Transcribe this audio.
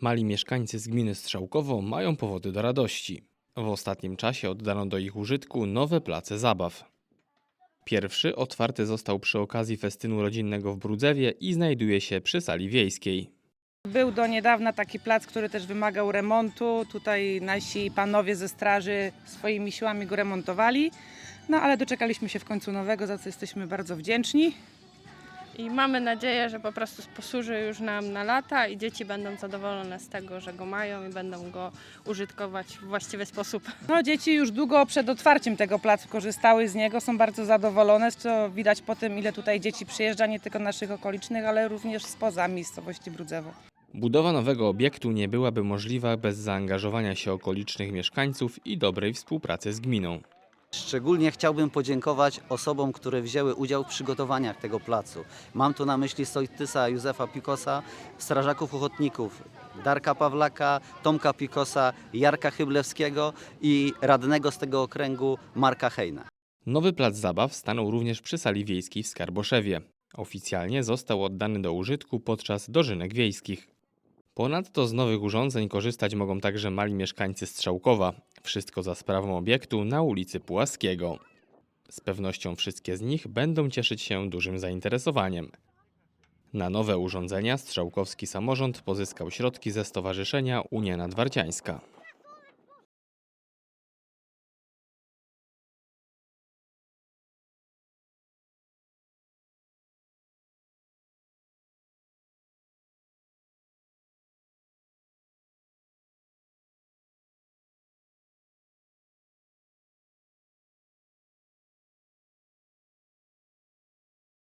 Mali mieszkańcy z gminy Strzałkowo mają powody do radości. W ostatnim czasie oddano do ich użytku nowe place zabaw. Pierwszy otwarty został przy okazji festynu rodzinnego w Brudzewie i znajduje się przy sali wiejskiej. Był do niedawna taki plac, który też wymagał remontu. Tutaj nasi panowie ze straży swoimi siłami go remontowali. No ale doczekaliśmy się w końcu nowego, za co jesteśmy bardzo wdzięczni. I mamy nadzieję, że po prostu posłuży już nam na lata i dzieci będą zadowolone z tego, że go mają i będą go użytkować w właściwy sposób. No, dzieci już długo przed otwarciem tego placu korzystały z niego, są bardzo zadowolone, co widać po tym, ile tutaj dzieci przyjeżdża, nie tylko naszych okolicznych, ale również spoza miejscowości Brudzewo. Budowa nowego obiektu nie byłaby możliwa bez zaangażowania się okolicznych mieszkańców i dobrej współpracy z gminą. Szczególnie chciałbym podziękować osobom, które wzięły udział w przygotowaniach tego placu. Mam tu na myśli sołtysa Józefa Pikosa, strażaków ochotników Darka Pawlaka, Tomka Pikosa, Jarka Chyblewskiego i radnego z tego okręgu Marka Hejna. Nowy plac zabaw stanął również przy sali wiejskiej w Skarboszewie. Oficjalnie został oddany do użytku podczas dożynek wiejskich. Ponadto z nowych urządzeń korzystać mogą także mali mieszkańcy Strzałkowa. Wszystko za sprawą obiektu na ulicy Pułaskiego. Z pewnością wszystkie z nich będą cieszyć się dużym zainteresowaniem. Na nowe urządzenia Strzałkowski Samorząd pozyskał środki ze Stowarzyszenia Unia Nadwarciańska.